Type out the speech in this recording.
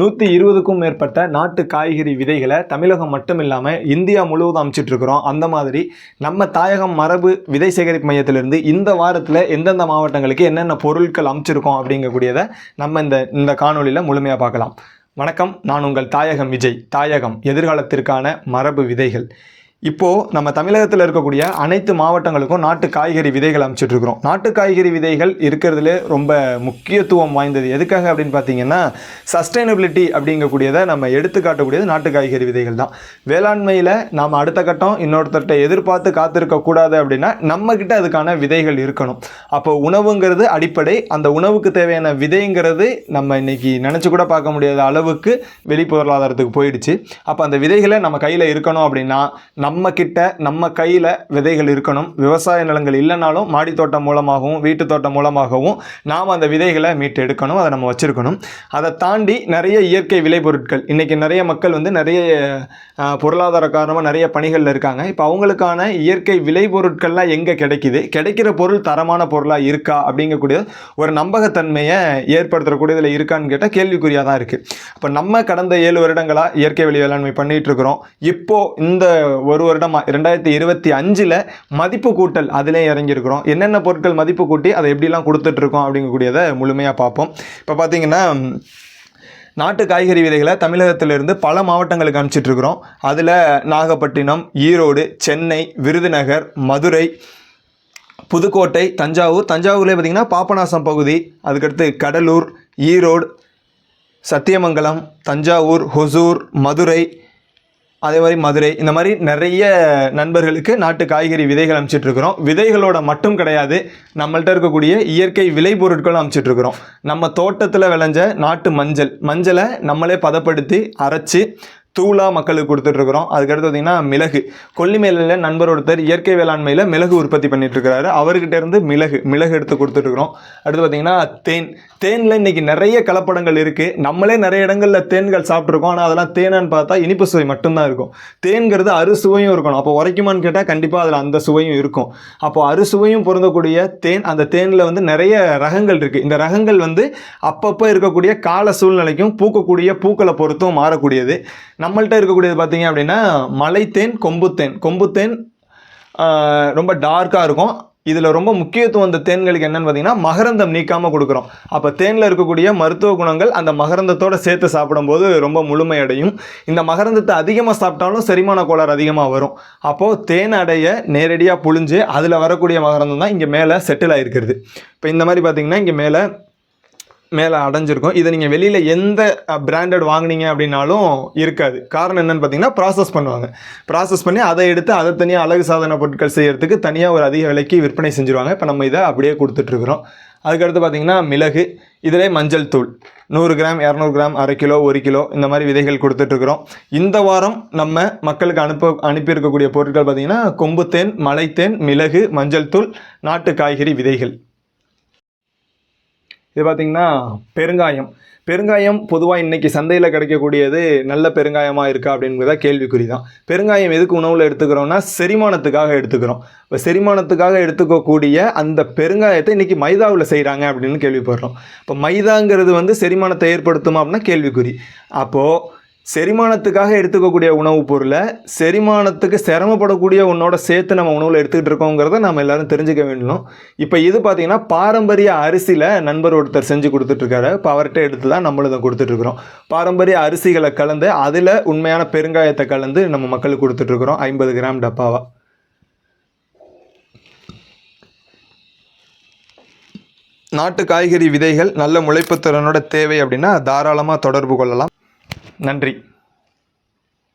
நூற்றி இருபதுக்கும் மேற்பட்ட நாட்டு காய்கறி விதைகளை தமிழகம் மட்டும் இல்லாமல் இந்தியா முழுவதும் அமிச்சிட்டுருக்குறோம். அந்த மாதிரி நம்ம தாயகம் மரபு விதை சேகரிப்பு மையத்திலிருந்து இந்த வாரத்தில் எந்தெந்த மாவட்டங்களுக்கு என்னென்ன பொருட்கள் அமைச்சிருக்கோம் அப்படிங்கக்கூடியதை நம்ம இந்த இந்த காணொளியில் முழுமையாக பார்க்கலாம். வணக்கம். நான் உங்கள் தாயகம் விஜய். தாயகம் எதிர்காலத்திற்கான மரபு விதைகள். இப்போது நம்ம தமிழகத்தில் இருக்கக்கூடிய அனைத்து மாவட்டங்களுக்கும் நாட்டு காய்கறி விதைகள் அமிச்சிட்டுருக்குறோம் நாட்டு காய்கறி விதைகள் இருக்கிறதுல ரொம்ப முக்கியத்துவம் வாய்ந்தது எதுக்காக அப்படின்னு பார்த்தீங்கன்னா சஸ்டைனபிலிட்டி அப்படிங்கக்கூடியதை நம்ம எடுத்துக்காட்டக்கூடியது நாட்டு காய்கறி விதைகள் தான். வேளாண்மையில் நாம் அடுத்த கட்டம் இன்னொருத்தர்கிட்ட எதிர்பார்த்து காத்திருக்கக்கூடாது அப்படின்னா நம்மக்கிட்ட அதுக்கான விதைகள் இருக்கணும். அப்போ உணவுங்கிறது அடிப்படை. அந்த உணவுக்கு தேவையான விதைங்கிறது நம்ம இன்னைக்கு நினச்சி கூட பார்க்க முடியாத அளவுக்கு வெளி பொருளாதாரத்துக்கு போயிடுச்சு. அப்போ அந்த விதைகளை நம்ம கையில் இருக்கணும் அப்படின்னா நம்ம கிட்ட நம்ம கையில் விதைகள் இருக்கணும். விவசாய நிலங்கள் இல்லைனாலும் மாடி தோட்டம் மூலமாகவும் வீட்டு தோட்டம் மூலமாகவும் நாம் அந்த விதைகளை மீட்டு எடுக்கணும் அதை நம்ம வச்சுருக்கணும். அதை தாண்டி நிறைய இயற்கை விளைபொருட்கள். இன்றைக்கி நிறைய மக்கள் வந்து நிறைய பொருளாதார காரணமாக நிறைய பணிகளில் இருக்காங்க. இப்போ அவங்களுக்கான இயற்கை விளைபொருட்கள்லாம் எங்கே கிடைக்குது? கிடைக்கிற பொருள் தரமான பொருளாக இருக்கா? அப்படிங்கக்கூடிய ஒரு நம்பகத்தன்மையை ஏற்படுத்தக்கூடியதில் இருக்கான்னு கேட்டால் கேள்விக்குறியாக தான் இருக்குது இப்போ நம்ம கடந்த ஏழு வருடங்களாக இயற்கை வெளி வேளாண்மை பண்ணிகிட்ருக்குறோம் இப்போது இந்த ஒரு வருடம் ரெண்டாயிரத்தி இருபத்தி அஞ்சில் மதிப்பு கூட்டல் அதிலே இறங்கியிருக்கிறோம். என்னென்ன பொருட்கள் மதிப்பு கூட்டி அதை எப்படிலாம் கொடுத்துட்ருக்கோம் அப்படிங்கக்கூடியதை முழுமையாக பார்ப்போம். இப்போ பார்த்தீங்கன்னா நாட்டு காய்கறி விதைகளை தமிழகத்திலிருந்து பல மாவட்டங்களுக்கு அனுப்பிச்சிட்டு இருக்கிறோம் அதில் நாகப்பட்டினம் ஈரோடு சென்னை விருதுநகர் மதுரை புதுக்கோட்டை தஞ்சாவூர். தஞ்சாவூர்லேயே பார்த்திங்கன்னா பாபநாசம் பகுதி அதுக்கடுத்து கடலூர் ஈரோடு சத்தியமங்கலம் தஞ்சாவூர் ஹொசூர் மதுரை அதே மாதிரி மதுரை இந்த மாதிரி நிறைய நண்பர்களுக்கு நாட்டு காய்கறி விதைகள் அனுப்பிச்சிட்டு விதைகளோட மட்டும் கிடையாது நம்மள்ட்ட இருக்கக்கூடிய இயற்கை விளைபொருட்களும் அனுப்பிச்சிட்டு இருக்கிறோம் நம்ம தோட்டத்தில் விளைஞ்ச நாட்டு மஞ்சள் மஞ்சளை நம்மளே பதப்படுத்தி அரைச்சி தூளாக மக்களுக்கு கொடுத்துட்ருக்குறோம். அதுக்கடுத்து பார்த்திங்கன்னா மிளகு. கொல்லிமேலையில் நண்பர் ஒருத்தர் இயற்கை வேளாண்மையில் மிளகு உற்பத்தி பண்ணிகிட்ருக்கிறாரு அவர்கிட்ட இருந்து மிளகு மிளகு எடுத்து கொடுத்துட்ருக்குறோம். அடுத்து பார்த்திங்கன்னா தேன். தேனில் இன்றைக்கி நிறைய கலப்படங்கள் இருக்குது நம்மளே நிறைய இடங்களில் தேன்கள் சாப்பிட்ருக்கோம். ஆனால் அதெல்லாம் தேனான்னு பார்த்தா இனிப்பு சுவை மட்டும்தான் இருக்கும். தேன்கிறது அறுசுவையும் இருக்கணும். அப்போ உரைக்குமான்னு கேட்டால் கண்டிப்பாக அதில் அந்த சுவையும் இருக்கும். அப்போது அறுசுவையும் பொருந்தக்கூடிய தேன் அந்த தேனில் வந்து நிறைய ரகங்கள் இருக்குது இந்த ரகங்கள் வந்து அப்பப்போ இருக்கக்கூடிய கால சூழ்நிலைக்கும் பூக்கக்கூடிய பூக்களை பொறுத்தும் மாறக்கூடியது. நம்மள்ட்ட இருக்கக்கூடியது பார்த்தீங்க அப்படின்னா மலைத்தேன் கொம்புத்தேன். கொம்புத்தேன் ரொம்ப டார்க்காக இருக்கும். இதில் ரொம்ப முக்கியத்துவம் அந்த தேன்களுக்கு என்னென்னு பார்த்தீங்கன்னா மகரந்தம் நீக்காமல் கொடுக்குறோம். அப்போ தேனில் இருக்கக்கூடிய மருத்துவ குணங்கள் அந்த மகரந்தத்தோட சேர்த்து சாப்பிடும்போது ரொம்ப முழுமையடையும். இந்த மகரந்தத்தை அதிகமாக சாப்பிட்டாலும் செரிமான கோளாறு அதிகமாக வரும். அப்போது தேன் அடைய நேரடியாக புழிஞ்சு அதில் வரக்கூடிய மகரந்தம் தான் இங்கே மேலே செட்டில் ஆகிருக்கிறது இப்போ இந்த மாதிரி பார்த்திங்கன்னா இங்கே மேலே மேலே அடைஞ்சிருக்கும். இதை நீங்கள் வெளியில் எந்த பிராண்டட் வாங்குனீங்க அப்படின்னாலும் இருக்காது. காரணம் என்னென்னு பார்த்தீங்கன்னா ப்ராசஸ் பண்ணுவாங்க. ப்ராசஸ் பண்ணி அதை எடுத்து அதை தனியாக அழகு சாதன பொருட்கள் செய்கிறதுக்கு தனியாக ஒரு அதிக விலைக்கு விற்பனை செஞ்சுருவாங்க. இப்போ நம்ம இதை அப்படியே கொடுத்துட்ருக்குறோம். அதுக்கடுத்து பார்த்தீங்கன்னா மிளகு இதிலே மஞ்சள் தூள். நூறு கிராம் இரநூறு கிராம் அரை கிலோ ஒரு கிலோ இந்த மாதிரி விதைகள் கொடுத்துட்ருக்குறோம். இந்த வாரம் நம்ம மக்களுக்கு அனுப்ப அனுப்பியிருக்கக்கூடிய பொருட்கள் பார்த்தீங்கன்னா கொம்புத்தேன் மலைத்தேன் மிளகு மஞ்சள் தூள் நாட்டு காய்கறி விதைகள். இது பார்த்திங்கன்னா பெருங்காயம். பெருங்காயம் பொதுவாக இன்றைக்கி சந்தையில் கிடைக்கக்கூடியது நல்ல பெருங்காயமாக இருக்கா அப்படிங்கிறத கேள்விக்குறி தான் பெருங்காயம் எதுக்கு உணவில் எடுத்துக்கிறோம்னா செரிமானத்துக்காக எடுத்துக்கிறோம். இப்போ செரிமானத்துக்காக எடுத்துக்கக்கூடிய அந்த பெருங்காயத்தை இன்றைக்கி மைதாவில் செய்கிறாங்க அப்படின்னு கேள்விப்படுறோம். இப்போ மைதாங்கிறது வந்து செரிமானத்தை ஏற்படுத்துமா அப்படின்னா கேள்விக்குறி. அப்போது செரிமானத்துக்காக எடுத்துக்கக்கூடிய உணவுப் பொருளை செரிமானத்துக்கு சிரமப்படக்கூடிய உன்னோட சேர்த்து நம்ம உணவில் எடுத்துக்கிட்டு இருக்கோங்கிறத நம்ம எல்லாரும் தெரிஞ்சுக்க வேண்டும் இப்போ இது பார்த்தீங்கன்னா பாரம்பரிய அரிசியில் நண்பர் ஒருத்தர் செஞ்சு கொடுத்துட்ருக்காரு. இப்போ அவர்கிட்ட எடுத்து தான் நம்மளும் இதை கொடுத்துட்ருக்குறோம். பாரம்பரிய அரிசிகளை கலந்து அதில் உண்மையான பெருங்காயத்தை கலந்து நம்ம மக்களுக்கு கொடுத்துட்ருக்குறோம். ஐம்பது கிராம் டப்பாவாக நாட்டு காய்கறி விதைகள் நல்ல முளைப்புத்திறனோட தேவை அப்படின்னா தாராளமாக தொடர்பு கொள்ளலாம். நன்றி.